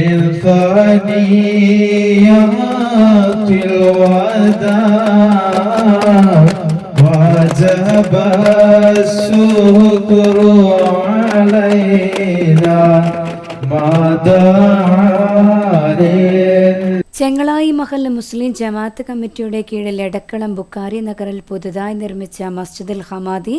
يا في الوداع وجب الشكر علينا ما دام ചെങ്ങളായി മഹല്ല് മുസ്ലിം ജമാഅത്ത് കമ്മിറ്റിയുടെ കീഴിൽ എടക്കളം ബുക്കാരി നഗറിൽ പുതുതായി നിർമ്മിച്ച മസ്ജിദുൽ ഹമാദി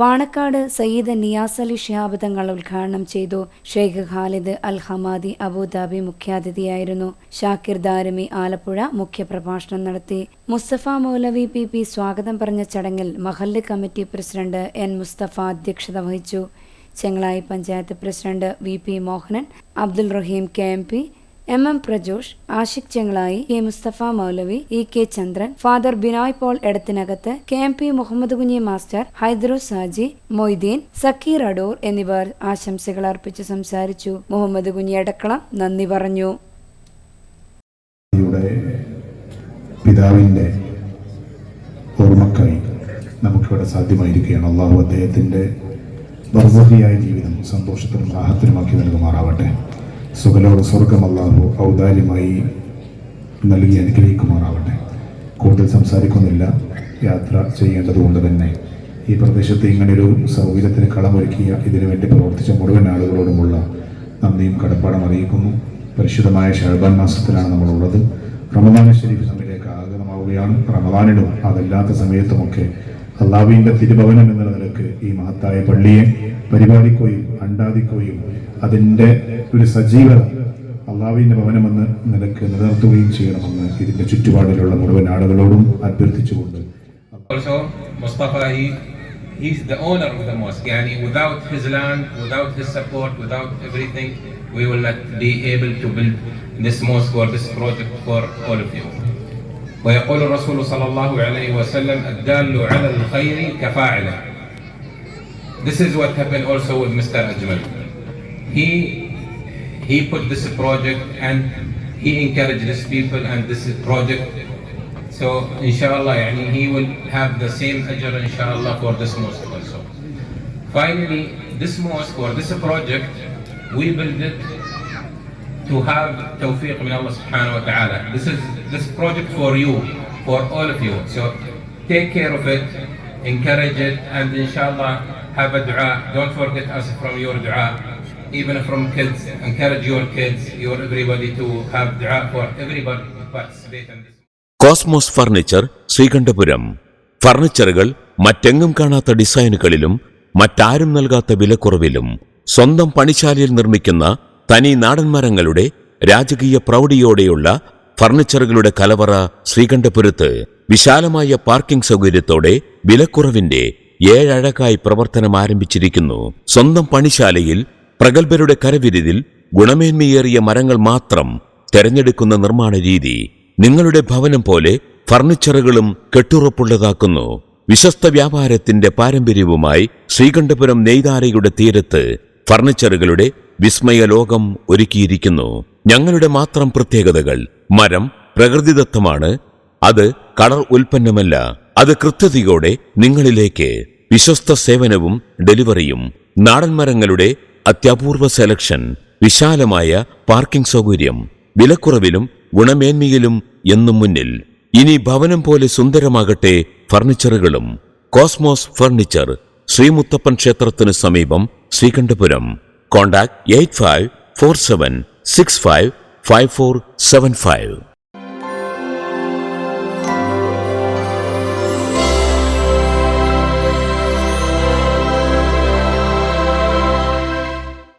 പാണക്കാട് സയ്യിദ് നിയാസ് അലി ഷിഹാബ് തങ്ങൾ ഉദ്ഘാടനം ചെയ്തു Sheikh Khalid al Hamadi Abu Dhabi മുഖ്യാതിഥിയായിരുന്നു Shakir Darimi Alappuzha മുഖ്യപ്രഭാഷണം നടത്തി മുസ്തഫ മൗലവി പി പി സ്വാഗതം പറഞ്ഞ ചടങ്ങിൽ മഹല്ല് കമ്മിറ്റി പ്രസിഡന്റ് എൻ മുസ്തഫ അധ്യക്ഷത വഹിച്ചു Chengalayi panchayat president V P Mohanan Abdul Rahim K M P M M Prajosh Ashiq Chengalayi K Mustafa Moulavi E K Chandran father Binoy Paul Edathinakath K M P Muhammad Kunhi master Haidru Saji Moideen Sakkir Adoor എന്നിവർ ആശംസകൾ അർപ്പിച്ച് സംസാരിച്ചു മുഹമ്മദ് കുഞ്ഞി എടക്കളം നന്ദി പറഞ്ഞു പിതാവിൻ്റെ ഓർമ്മക്കായി നമുക്കിവിടെ സാധ്യമായിരിക്കുകയാണ് അള്ളാഹു അദ്ദേഹത്തിന്റെ ബർസഹിയായ ജീവിതം സന്തോഷത്തിനും സാഹത്തിനുമാക്കി നൽകുമാറാവട്ടെ സുഖലോക സ്വർഗമല്ലാഹു ഔദാര്യമായി നൽകി അനുഗ്രഹിക്കുമാറാവട്ടെ കൂടുതൽ സംസാരിക്കുന്നില്ല യാത്ര ചെയ്യേണ്ടതുകൊണ്ട് തന്നെ ഈ പ്രദേശത്ത് ഇങ്ങനൊരു സൗകര്യത്തിന് കളമൊരുക്കിയ ഇതിനുവേണ്ടി പ്രവർത്തിച്ച മുഴുവൻ ആളുകളോടുമുള്ള നന്ദിയും കടപ്പാടും അറിയിക്കുന്നു പരിശുദ്ധമായ ഷഹബാൻ മാസത്തിലാണ് നമ്മളുള്ളത് റമദാൻ ഷരീഫ് സമയത്തേക്ക് ആഗതമാവുകയാണ് റമദാനിലും അതല്ലാത്ത സമയത്തുമൊക്കെ അള്ളാഹുവിൻ്റെ തിരുഭവനം എന്ന നിലക്ക് ഈ മഹത്തായ പള്ളിയെ പരിപാലിക്കുകയും അണ്ടാദിക്കുകയും അതിൻ്റെ ഒരു സജീവത അള്ളാഹുവിൻ്റെ ഭവനമെന്ന് നിലക്ക് നിലനിർത്തുകയും ചെയ്യണമെന്ന് ഇതിൻ്റെ ചുറ്റുപാടിലുള്ള മുഴുവൻ ആളുകളോടും അഭ്യർത്ഥിച്ചുകൊണ്ട് He's the owner of the mosque. Yani without his land, without his support, without everything, we will not be able to build this mosque or this project for all of you. ويقول الرسول صلى الله عليه وسلم الدال على الخير كفاعله This is what happened also with Mr. Ajmal. He he put this project and he encouraged his people and this project. So inshallah يعني he will have the same ajr inshallah for this mosque also. Finally, this mosque or this project we built it to have tawfiq min Allah subhanahu wa ta'ala. This is this project for you, for all of you. So take care of it, encourage it, and inshallah have a dua. Don't forget us from your dua, even from kids. Encourage your kids, your everybody to have dua for everybody to participate in this. Cosmos furniture Sreekandapuram ഫർണിച്ചറുകൾ മറ്റെങ്ങും കാണാത്ത ഡിസൈനുകളിലും മറ്റാരും നൽകാത്ത വിലക്കുറവിലും സ്വന്തം പണിശാലയിൽ നിർമ്മിക്കുന്ന തനി നാടൻമരങ്ങളുടെ രാജകീയ പ്രൗഢിയോടെയുള്ള ഫർണിച്ചറുകളുടെ കലവറ ശ്രീകണ്ഠപുരത്ത് വിശാലമായ പാർക്കിംഗ് സൗകര്യത്തോടെ വിലക്കുറവിന്റെ ഏഴഴകായി പ്രവർത്തനം ആരംഭിച്ചിരിക്കുന്നു സ്വന്തം പണിശാലയിൽ പ്രഗത്ഭരുടെ കരവിരുതിൽ ഗുണമേന്മയേറിയ മരങ്ങൾ മാത്രം തെരഞ്ഞെടുക്കുന്ന നിർമ്മാണ രീതി നിങ്ങളുടെ ഭവനം പോലെ ഫർണിച്ചറുകളും കെട്ടുറപ്പുള്ളതാക്കുന്നു വിശ്വസ്ത വ്യാപാരത്തിന്റെ പാരമ്പര്യവുമായി ശ്രീകണ്ഠപുരം നെയ്താരയുടെ തീരത്ത് ഫർണിച്ചറുകളുടെ വിസ്മയലോകം ഒരുക്കിയിരിക്കുന്നു ഞങ്ങളുടെ മാത്രം പ്രത്യേകതകൾ മരം പ്രകൃതിദത്തമാണ് അത് കളർ ഉൽപ്പന്നമല്ല അത് കൃത്യതയോടെ നിങ്ങളിലേക്ക് വിശ്വസ്ത സേവനവും ഡെലിവറിയും നാടൻ മരങ്ങളുടെ അത്യപൂർവ സെലക്ഷൻ വിശാലമായ പാർക്കിംഗ് സൗകര്യം വിലക്കുറവിലും ഗുണമേന്മയിലും എന്നും മുന്നിൽ ഇനി ഭവനം പോലെ സുന്ദരമാകട്ടെ ഫർണിച്ചറുകളും കോസ്മോസ് ഫർണിച്ചർ ശ്രീമുത്തപ്പൻ ക്ഷേത്രത്തിന് സമീപം ശ്രീകണ്ഠപുരം Contact 8547655475.